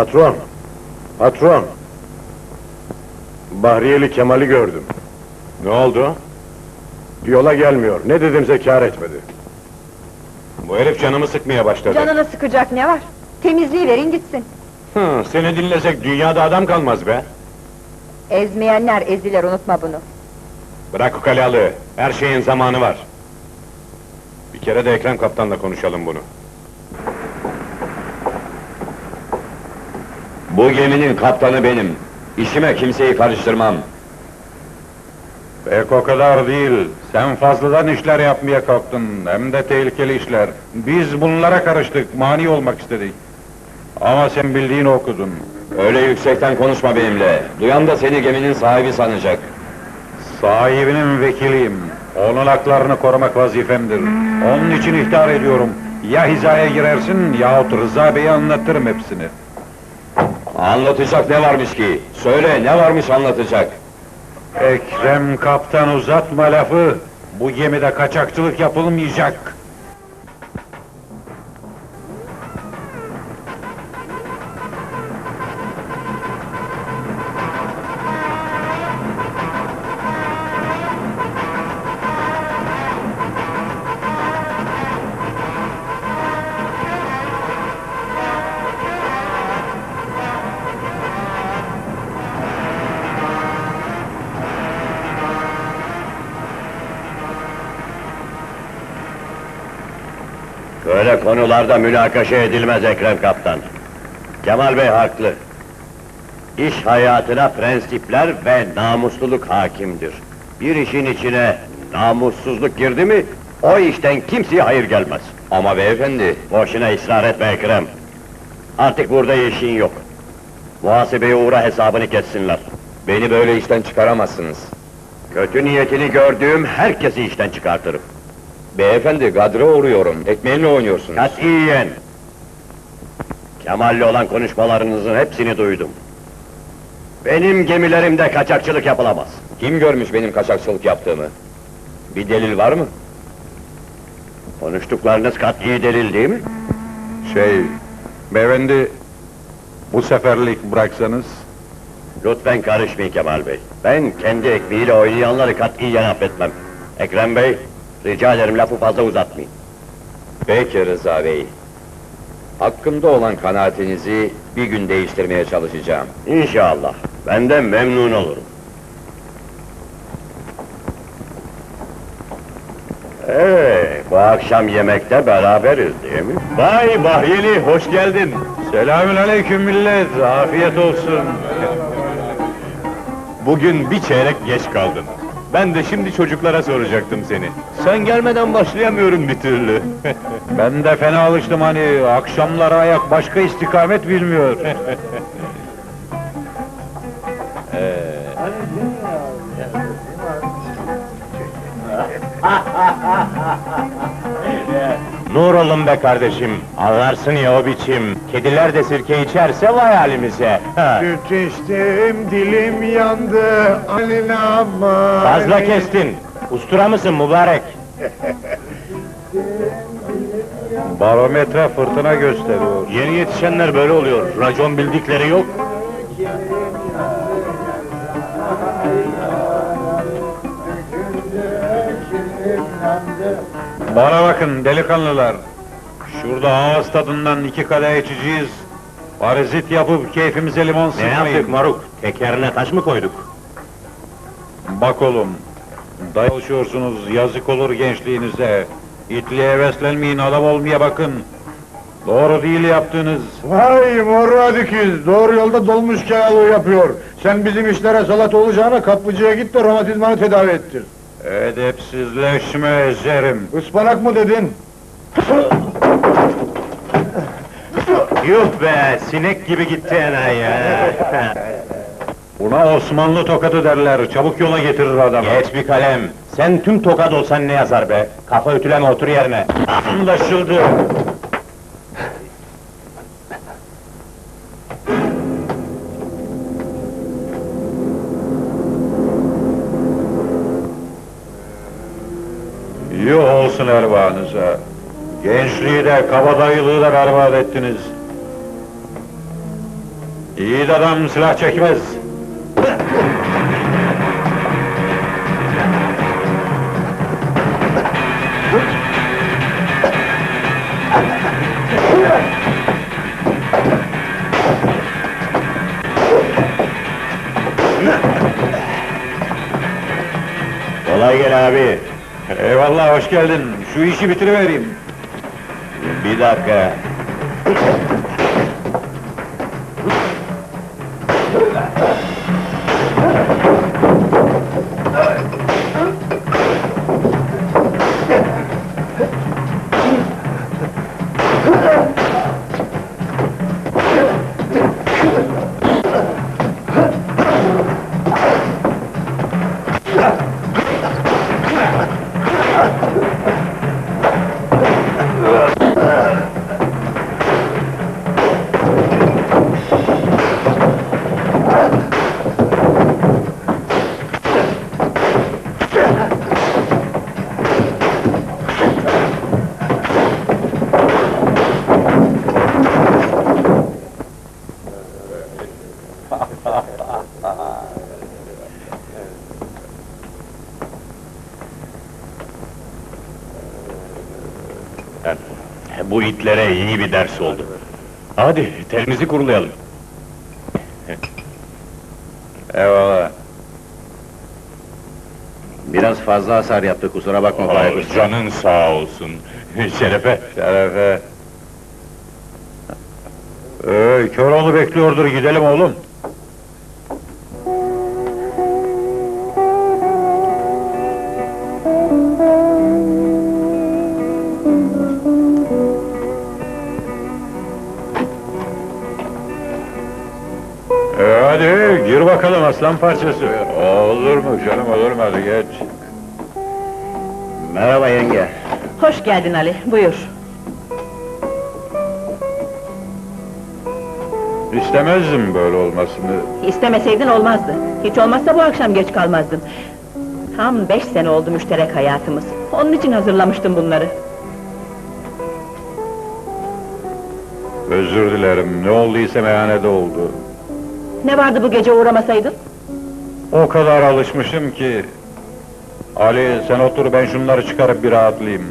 Patron! Patron! Bahriyeli Kemal'i gördüm. Ne oldu? Yola gelmiyor. Ne dedimse kâr etmedi. Bu herif canımı sıkmaya başladı. Canını sıkacak ne var? Temizliği verin gitsin. Hı, seni dinlesek dünyada adam kalmaz be. Ezmeyenler ezilir unutma bunu. Bırak ukalalığı, her şeyin zamanı var. Bir kere de Ekrem Kaptan'la konuşalım bunu. Bu geminin kaptanı benim. İşime kimseyi karıştırmam. Pek o kadar değil. Sen fazladan işler yapmaya kalktın. Hem de tehlikeli işler. Biz bunlara karıştık, mani olmak istedik. Ama sen bildiğini okudun. Öyle yüksekten konuşma benimle. Duyan da seni geminin sahibi sanacak. Sahibinin vekiliyim. Onun haklarını korumak vazifemdir. Onun için ihtar ediyorum. Ya hizaya girersin yahut Rıza Bey'e anlatırım hepsini. Anlatacak ne varmış ki? Söyle ne varmış anlatacak? Ekrem kaptan uzatma lafı. Bu gemide kaçakçılık yapılmayacak. Böyle konularda münakaşa edilmez Ekrem Kaptan. Kemal Bey haklı. İş hayatına prensipler ve namusluluk hakimdir. Bir işin içine namussuzluk girdi mi, o işten kimseye hayır gelmez. Ama beyefendi, Boşuna ısrar etme Ekrem. Artık burada işin yok. Muhasebeye uğra hesabını kessinler. beni böyle işten çıkaramazsınız. Kötü niyetini gördüğüm herkesi işten çıkartırım. Beyefendi, gadra uğruyorum. Ekmeğimle oynuyorsunuz. Katiyen! Kemal'le olan konuşmalarınızın hepsini duydum. Benim gemilerimde kaçakçılık yapılamaz. Kim görmüş benim kaçakçılık yaptığımı? Bir delil var mı? Konuştuklarınız kat'i delil değil mi? Şey, beyefendi, bu seferlik bıraksanız... Lütfen karışmayın Kemal Bey. Ben kendi ekmeğiyle oynayanları kat'iyen affetmem. Ekrem Bey, rica ederim lafı fazla uzatmayın. Peki Rıza Bey. Hakkımda olan kanaatinizi bir gün değiştirmeye çalışacağım. İnşallah. Ben de memnun olurum. Ee, bu akşam yemekte beraberiz değil mi? Vay Bahriyeli, hoş geldin. Selamün aleyküm millet, afiyet olsun. Bugün bir çeyrek geç kaldın. Ben de şimdi çocuklara soracaktım seni. Sen gelmeden başlayamıyorum bir türlü. Ben de fena alıştım hani, akşamları ayak başka istikamet bilmiyor. Nur olun be kardeşim, anlarsın ya o biçim. Kediler de sirke içerse vay halimize. Süt içtim, dilim yandı, Alina ama... Fazla kestin. Ustura mısın mübarek? Barometre fırtına gösteriyor. Yeni yetişenler böyle oluyor. Racon bildikleri yok. Bana bakın delikanlılar. Şurada ağız tadından iki kadeh içeceğiz. Parazit yapıp keyfimize limon Ne sıkmayın. yaptık Maruk? Tekerine taş mı koyduk? Bak oğlum, dayalışıyorsunuz, yazık olur gençliğinize. İtliğe heveslenmeyin, adam olmaya bakın. Doğru değil yaptığınız. Vay morra dikiz, doğru yolda dolmuş kağılı yapıyor. Sen bizim işlere salat olacağına kaplıcıya git de romatizmanı tedavi ettir. Edepsizleşme ezerim. Ispanak mı dedin? Yuh be, sinek gibi gitti enayi. Buna Osmanlı tokadı derler, çabuk yola getirir adamı. Geç bir kalem. Sen tüm tokat olsan ne yazar be? Kafa ütüleme, otur yerine. Anlaşıldı. Yuh olsun ervanıza. Gençliği de kabadayılığı da berbat ettiniz. Yiğit adam silah çekmez. Gel abi. Eyvallah, hoş geldin. Şu işi bitirivereyim. Bir dakika. Bu itlere iyi bir ders oldu. Hadi, telimizi kurulayalım. Eyvallah. Biraz fazla hasar yaptı, kusura bakma Aa, canın sağ olsun. Şerefe. Şerefe. Ee, Köroğlu bekliyordur, gidelim oğlum. Hadi gir bakalım aslan parçası. Olur mu canım olur mu hadi geç. Merhaba yenge. Hoş geldin Ali, buyur. İstemezdim böyle olmasını. İstemeseydin olmazdı. Hiç olmazsa bu akşam geç kalmazdın. Tam beş sene oldu müşterek hayatımız. Onun için hazırlamıştım bunları. Özür dilerim, ne olduysa meyhanede oldu. Ne vardı bu gece uğramasaydın? O kadar alışmışım ki... Ali sen otur ben şunları çıkarıp bir rahatlayayım.